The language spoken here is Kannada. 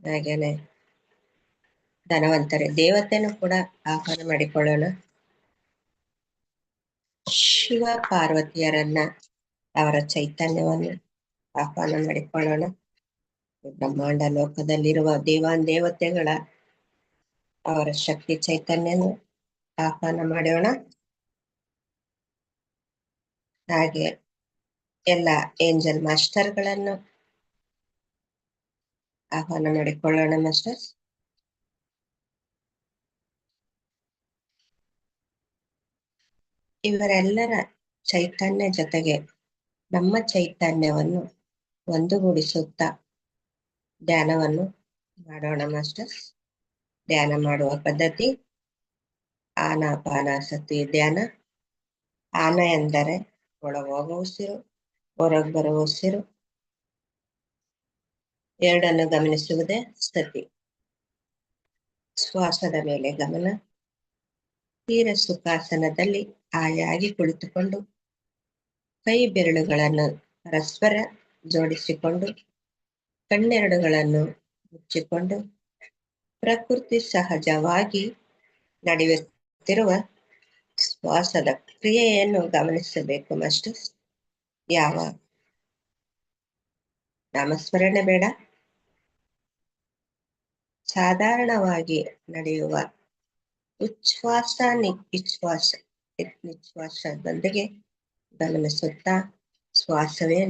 ಹಾಗೇನೆ ಧನವಂತರೆ, ದೇವತೆನೂ ಕೂಡ ಆಹ್ವಾನ ಮಾಡಿಕೊಳ್ಳೋಣ. ಶಿವ ಪಾರ್ವತಿಯರನ್ನ ಅವರ ಚೈತನ್ಯವನ್ನು ಆಹ್ವಾನ ಮಾಡಿಕೊಳ್ಳೋಣ. ಬ್ರಹ್ಮಾಂಡ ಲೋಕದಲ್ಲಿರುವ ದೇವಾನ್ ದೇವತೆಗಳ ಅವರ ಶಕ್ತಿ ಚೈತನ್ಯನು ಆಹ್ವಾನ ಮಾಡೋಣ. ಹಾಗೆ ಎಲ್ಲ ಏಂಜಲ್ ಮಾಸ್ಟರ್ಗಳನ್ನು ಆಹ್ವಾನ ಮಾಡಿಕೊಳ್ಳೋಣ ಮಾಸ್ಟರ್ಸ್ ಇವರೆಲ್ಲರ ಚೈತನ್ಯ ಜೊತೆಗೆ ನಮ್ಮ ಚೈತನ್ಯವನ್ನು ಒಂದುಗೂಡಿಸುತ್ತಾ ಧ್ಯಾನವನ್ನು ಮಾಡೋಣ ಮಾಸ್ಟರ್ಸ್ ಧ್ಯಾನ ಮಾಡುವ ಪದ್ಧತಿ ಆನಾಪಾನಾಸತಿ ಧ್ಯಾನ. ಆನ ಎಂದರೆ ಒಳಗೋಗುವ ಉಸಿರು, ಹೊರಗೆ ಬರುವ ಉಸಿರು ಎರಡನ್ನು ಗಮನಿಸುವುದೇ ಸತಿ. ಶ್ವಾಸದ ಮೇಲೆ ಗಮನ. ತೀರ ಸುಖಾಸನದಲ್ಲಿ ಆಯಾಗಿ ಕುಳಿತುಕೊಂಡು ಕೈ ಬೆರಳುಗಳನ್ನು ಪರಸ್ಪರ ಜೋಡಿಸಿಕೊಂಡು, ಕಣ್ಣೆರಡುಗಳನ್ನು ಮುಚ್ಚಿಕೊಂಡು, ಪ್ರಕೃತಿ ಸಹಜವಾಗಿ ನಡೆಯುತ್ತಿರುವ ಶ್ವಾಸದ ಕ್ರಿಯೆಯನ್ನು ಗಮನಿಸಬೇಕು ಮಸ್ಟರ್ ಯಾವ? ನಾಮಸ್ಮರಣೆ ಬೇಡ. ಸಾಧಾರಣವಾಗಿ ನಡೆಯುವ ಉಚ್ಛ್ವಾಸ ನಿಶ್ವಾಸ ನಿಶ್ವಾಸದೊಂದಿಗೆ ಗಮನಿಸುತ್ತಾ ಶ್ವಾಸವೇ